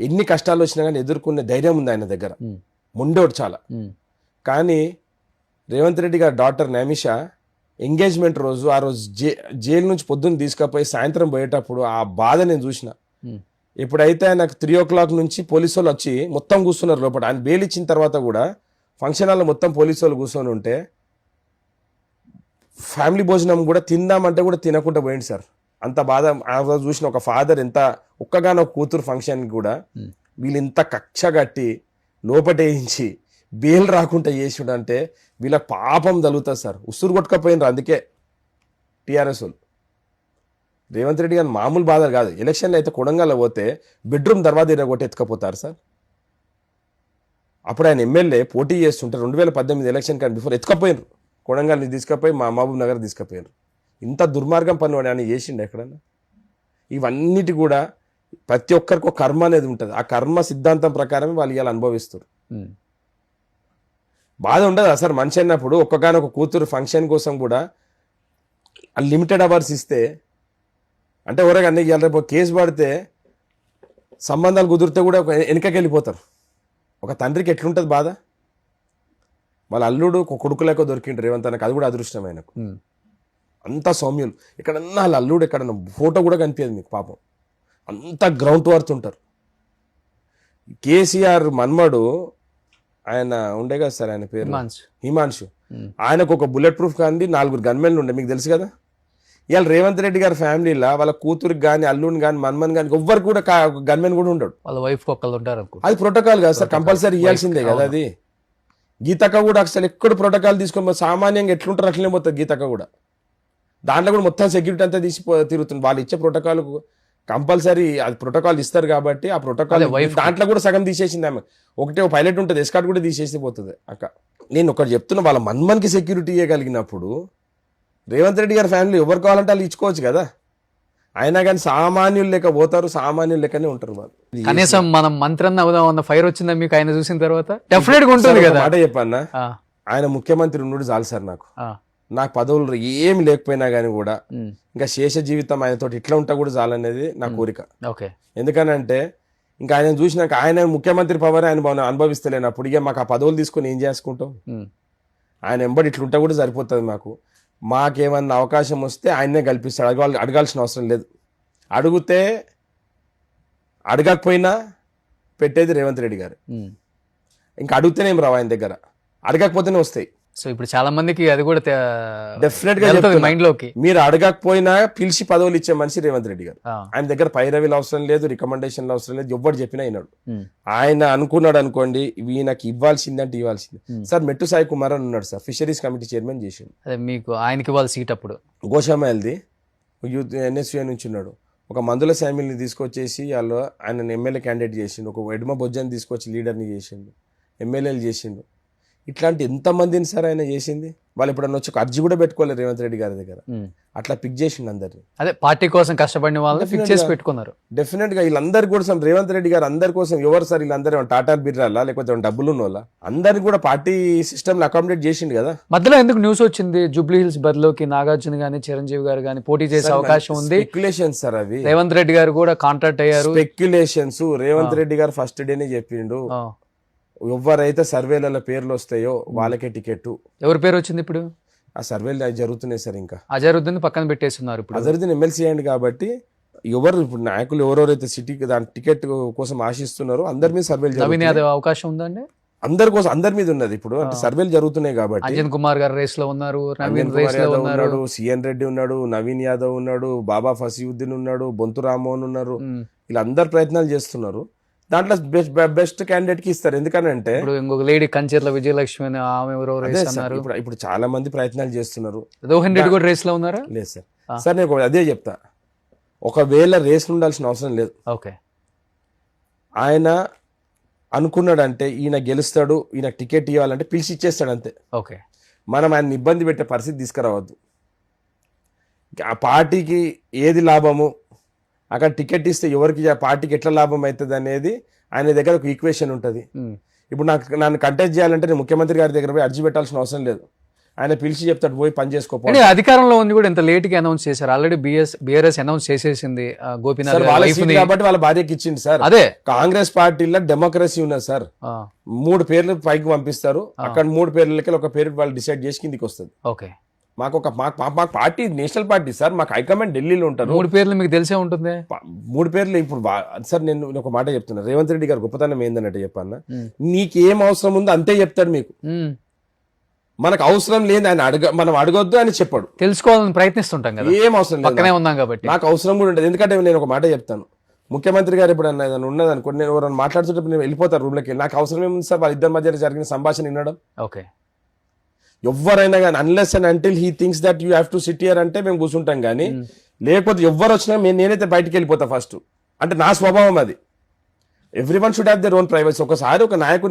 ఎన్ని కష్టాలు వచ్చినా కానీ ఎదుర్కొనే ధైర్యం ఉంది ఆయన దగ్గర. ముండోడు చాలా. కానీ రేవంత్ రెడ్డి గారి డాక్టర్ నమిష ఎంగేజ్మెంట్ రోజు ఆ రోజు జే జైలు నుంచి పొద్దున్న తీసుకుపోయి సాయంత్రం పోయేటప్పుడు ఆ బాధ నేను చూసిన. ఎప్పుడైతే ఆయనకు త్రీ ఓ క్లాక్ నుంచి పోలీసు వాళ్ళు వచ్చి మొత్తం కూర్చున్నారు లోపల ఆయన బెయిల్ ఇచ్చిన తర్వాత కూడా ఫంక్షన్ హాల్లో మొత్తం పోలీసు వాళ్ళు కూర్చొని ఉంటే ఫ్యామిలీ భోజనం కూడా తిందామంటే కూడా తినకుండా పోయింది సార్. అంత బాధ. ఆ రోజు చూసిన ఒక ఫాదర్ ఎంత ఒక్కగానో కూతురు ఫంక్షన్కి కూడా. వీళ్ళు ఇంత కక్ష కట్టి లోపటేయించి బెయిల్ రాకుండా చేసుడు అంటే వీళ్ళ పాపం తగులుతుంది సార్. ఉసురు కొట్టుకపోయినరు అందుకే టీఆర్ఎస్ వాళ్ళు. రేవంత్ రెడ్డి గారు మామూలు బాధ కాదు. ఎలక్షన్లో అయితే కొడంగల్లో పోతే బెడ్రూమ్ దర్వాజా కొట్టి ఎత్తుకపోతారు సార్. అప్పుడు ఆయన ఎమ్మెల్యే పోటీ చేస్తుంటే రెండు వేల పద్దెనిమిది ఎలక్షన్ కానీ బిఫోర్ ఎత్తుకపోయినారు కొడంగల్ని తీసుకపోయి మా మహబూబ్ నగర్ తీసుకుపోయారు ఇంత దుర్మార్గం పని వాడు ఆయన చేసిండు ఎక్కడన్నా? ఇవన్నిటి కూడా ప్రతి ఒక్కరికి ఒక కర్మ అనేది ఉంటుంది. ఆ కర్మ సిద్ధాంతం ప్రకారమే వాళ్ళు ఇవాళ అనుభవిస్తారు. బాధ ఉండదు అసలు మనిషి అన్నప్పుడు ఒక్కగానొక కూతురు ఫంక్షన్ కోసం కూడా లిమిటెడ్ అవర్స్ ఇస్తే అంటే ఎవరన్నా ఇవాళ రేపు కేసు పడితే సంబంధాలు కుదిరితే కూడా ఒక వెనకకి వెళ్ళిపోతారు. ఒక తండ్రికి ఎట్లుంటుంది బాధ? వాళ్ళ అల్లుడు ఒక కొడుకు లేక దొరికిండు రేవంత్ అది కూడా అదృష్టం ఆయనకు. ఉమ్, అంత సౌమ్యులు. ఎక్కడన్నా వాళ్ళ అల్లుడు ఎక్కడన్నా ఫోటో కూడా కనిపించదు మీకు పాపం. అంత గ్రౌండ్ వర్త్ ఉంటారు. కేసీఆర్ మన్మడు ఆయన ఉండే కదా సార్ ఆయన పేరు? హిమాంశు. ఉమ్, ఆయనకు ఒక బుల్లెట్ ప్రూఫ్ కానీ నాలుగురు గన్మెన్లు ఉండే. మీకు తెలుసు కదా? ఇవాళ రేవంత్ రెడ్డి గారి ఫ్యామిలీలో వాళ్ళ కూతురికి కానీ అల్లుని కానీ మన్మన్ కానీ ఎవ్వరు కూడా గన్మెన్ కూడా ఉండడు. వాళ్ళ వైఫ్ ఒక్కళ్ళు ఉంటారు అది ప్రోటోకాల్ కదా సార్? కంపల్సరీ ఇవ్వాల్సిందే కదా అది? గీతక్క కూడా అసలు ఎక్కడ ప్రోటోకాల్ తీసుకొని సామాన్యంగా ఎట్లుంటారు అట్లనే పోతుంది గీతక్క కూడా. దాంట్లో కూడా మొత్తం సెక్యూరిటీ అంతా తీసి తిరుగుతుంది. వాళ్ళు ఇచ్చే ప్రోటోకాల్ కంపల్సరీ అది ప్రోటోకాల్ ఇస్తారు కాబట్టి ఆ ప్రోటోకాల్ దాంట్లో కూడా సగం తీసేసింది ఆమె. ఒకటే పైలట్ ఉంటుంది ఎస్కాట్ కూడా తీసేసి పోతుంది. అక్క నేను ఒకటి చెప్తున్నా వాళ్ళ మన్మన్కి సెక్యూరిటీ ఇవ్వగలిగినప్పుడు రేవంత్ రెడ్డి గారి ఫ్యామిలీ ఎవరు కావాలంటే వాళ్ళు ఇచ్చుకోవచ్చు కదా. అయినా కానీ సామాన్యులు లెక్క పోతారు సామాన్యులు లెక్కనే ఉంటారు వాళ్ళు. కనీసం మనం మంత్రన్న అవుదాం అన్న ఫైర్ వచ్చిందా మీకు ఆయన చూసిన తర్వాత? డెఫినెట్గా ఉంటుంది కదా. మాట చెప్పన్నా. ఆయన ముఖ్యమంత్రి ఉన్నాడు చాలు సార్ నాకు. నాకు పదవులు ఏమి లేకపోయినా కానీ కూడా ఇంకా శేష జీవితం ఆయనతో ఇట్లా ఉంటా కూడా చాలనేది నా కోరిక. ఓకే. ఎందుకనంటే ఇంకా ఆయన చూసినాక ఆయన ముఖ్యమంత్రి పవర్ ఆయన అనుభవిస్తలేనప్పుడు ఇక మాకు ఆ పదవులు తీసుకొని ఏం చేసుకుంటాం? ఆయన ఎంబడి ఇట్లుంటా కూడా సరిపోతుంది మాకు. మాకేమన్నా అవకాశం వస్తే ఆయన్నే కల్పిస్తాడు. అడగాలి అడగాల్సిన అవసరం లేదు. అడిగితే అడగకపోయినా పెట్టేది రేవంత్ రెడ్డి గారు. ఇంకా అడిగితేనేం రావు ఆయన దగ్గర. అడగకపోతేనే వస్తాయి. సో ఇప్పుడు చాలా మందికి అది కూడా డెఫినెట్గా. మైండ్లోకి మీరు అడగకపోయినా పిలిచి పదవులు ఇచ్చే మనిషి రేవంత్ రెడ్డి గారు. ఆయన దగ్గర పైరవీలు అవసరం లేదు రికమెండేషన్లు అవసరం లేదు ఎవ్వరు చెప్పినా అయినాడు ఆయన అనుకున్నాడు అనుకోండి ఈయనకి ఇవ్వాల్సింది అంటే ఇవ్వాల్సింది. సార్ మెట్టు సాయి కుమార్ అని ఉన్నాడు సార్ ఫిషరీస్ కమిటీ చైర్మన్ చేసిండు. అదే మీకు ఆయనకి ఇవ్వాలి సీట్ అప్పుడు. గోషామాయల్ది యూత్ ఎన్ఎస్యూ నుంచి ఉన్నాడు ఒక మందుల శామిల్ని తీసుకొచ్చేసి వాళ్ళు ఆయన ఎమ్మెల్యే క్యాండిడేట్ చేసిండు. ఒక ఎడమ బొజ్జని తీసుకొచ్చి లీడర్ని చేసిండు. ఎమ్మెల్యేలు చేసిండు. ఇట్లాంటి ఎంతమందిని సార్ ఆయన చేసింది? వాళ్ళు ఎప్పుడన్నా వచ్చి ఒక అర్జీ కూడా పెట్టుకోలేదు రేవంత్ రెడ్డి గారి దగ్గర. అట్లా పిక్ చేసిండు అందరిని. అదే పార్టీ కోసం కష్టపడిన వాళ్ళని ఫిక్స్ చేసి. పెట్టుకున్నారు. డెఫినెట్గా వీళ్ళందరి కోసం రేవంత్ రెడ్డి గారు అందరి కోసం ఎవరు సార్ వీళ్ళందరూ టాటా బిర్రాలా లేకపోతే డబ్బులు ఉన్న వాళ్ళ అందరిని కూడా పార్టీ సిస్టమ్ అకామిడేట్ చేసిండు కదా. మధ్యలో ఎందుకు న్యూస్ వచ్చింది? జూబ్లీ హిల్స్ బరిలోకి నాగార్జున గాని చిరంజీవి గారు గాని పోటీ చేసే అవకాశం ఉంది. స్పెక్యులేషన్స్ సార్ అవి. రేవంత్ రెడ్డి గారు కూడా కాంట్రాక్ట్ అయ్యారు. స్పెక్యులేషన్స్ రేవంత్ రెడ్డి గారు ఫస్ట్ డేనే చెప్పిండు. ఎవరైతే సర్వేలలో పేర్లు వస్తాయో వాళ్ళకే టికెట్ ఎవరి పేరు వచ్చింది ఇప్పుడు? ఆ సర్వేలు అవి జరుగుతున్నాయి సార్ ఇంకా. అజరుద్దీన్ పక్కన పెట్టేస్తున్నారు ఇప్పుడు. అజరుద్దీన్ ఎమ్మెల్సీ అయ్యండి కాబట్టి ఎవరు ఇప్పుడు నాయకులు ఎవరెవరైతే సిటీకి దాని టికెట్ కోసం ఆశిస్తున్నారో అందరి మీద సర్వేలు నవీన్ యాదవ్ అవకాశం ఉందండి అందరి కోసం అందరి మీద ఉన్నది ఇప్పుడు. అంటే సర్వేలు జరుగుతున్నాయి కాబట్టి. అంజన్ కుమార్ గారు రేస్లో ఉన్నారు నవీన్ రేస్లో ఉన్నాడు సిఎన్ రెడ్డి ఉన్నాడు నవీన్ యాదవ్ ఉన్నాడు బాబా ఫసీవుద్దీన్ ఉన్నాడు బొంతు రామ్మోహన్ ఉన్నారు. అందరు ప్రయత్నాలు చేస్తున్నారు. దాంట్లో బెస్ట్ బెస్ట్ క్యాండిడేట్కి ఇస్తారు. ఎందుకనంటే ఇప్పుడు ఇంకొక లేడీ కంచెర్ల విజయలక్ష్మి అని ఆమె ఎవరో రేస్ అన్నారు. ఇప్పుడు ఇప్పుడు చాలా మంది ప్రయత్నాలు చేస్తున్నారు. రోహన్ రెడ్డి కూడా రేస్లో ఉన్నారా? లేదు సార్. సార్ నేను అదే చెప్తా. ఒకవేళ రేస్ ఉండాల్సిన అవసరం లేదు. ఓకే. ఆయన అనుకున్నాడంటే ఈయన గెలుస్తాడు ఈయన టికెట్ ఇవ్వాలంటే పిలిచి ఇచ్చేస్తాడు అంతే. ఓకే. మనం ఆయన ఇబ్బంది పెట్టే పరిస్థితి తీసుకురావద్దు. ఆ పార్టీకి ఏది లాభము? అక్కడ టికెట్ ఇస్తే ఎవరికి పార్టీకి ఎట్లా లాభం అవుతుంది అనేది ఆయన దగ్గర ఒక ఈక్వేషన్ ఉంటుంది. ఇప్పుడు నాకు నన్ను కంటెస్ట్ చేయాలంటే నేను ముఖ్యమంత్రి గారి దగ్గర పోయి అర్జీ పెట్టాల్సిన అవసరం లేదు. ఆయన పిలిచి చెప్తాడు పోయి పని చేసుకోపో కానీ అధికారంలో ఉంది కూడా ఇంత లేట్గా అనౌన్స్ చేశారు. ఆల్రెడీ బిఎస్ బిఆర్ఎస్ అనౌన్స్ చేసేసింది గోపీనాథ్. కాబట్టి వాళ్ళ భార్యకి ఇచ్చింది సార్. అదే. కాంగ్రెస్ పార్టీలో డెమోక్రసీ ఉన్నది సార్. మూడు పేర్లు పైకి పంపిస్తారు. అక్కడ మూడు పేర్లకి ఒక పేరు వాళ్ళు డిసైడ్ చేసి కిందికి వస్తుంది. ఓకే. మాకు ఒక మాకు మాకు పార్టీ నేషనల్ పార్టీ సార్. మాకు హైకమాండ్ ఢిల్లీలో ఉంటారు. మూడు పేర్లు మీకు తెలిసే ఉంటుంది. మూడు పేర్లు ఇప్పుడు సార్ నేను ఒక మాట చెప్తున్నా. రేవంత్ రెడ్డి గారు గొప్పతనం ఏందన్నట్టు చెప్పన్న. మ్మ్. నీకేం అవసరం ఉందో అంతే చెప్తాడు మీకు. మనకు అవసరం లేదు ఆయన అడగ మనం అడగొద్దు అని చెప్పాడు. తెలుసుకోవాలని ప్రయత్నిస్తుంటాం కదా. ఏం అవసరం లేదు పక్కనే ఉన్నాం కాబట్టి. నాకు అవసరం కూడా ఉండదు. ఎందుకంటే నేను ఒక మాట చెప్తాను. ముఖ్యమంత్రి గారు ఇప్పుడు అన్న ఏదైనా ఉన్నది అనుకోండి నేను ఎవరైనా మాట్లాడుతుంటే నేను వెళ్ళిపోతాను రూమ్లోకి నాకు అవసరం ఏముంది సార్? వాళ్ళ ఇద్దరి మధ్య జరిగిన సంభాషణ వినడం. ఓకే. ఎవరైనా కానీ unless and until he thinks that you have to sit here అంటే మేము కూర్చుంటాం కానీ లేకపోతే ఎవరు వచ్చినా నేను నేనైతే బయటికి వెళ్ళిపోతా ఫస్ట్ అంటే నా స్వభావం అది. Everyone should have their own privacy ఒకసారి ఒక నాయకుని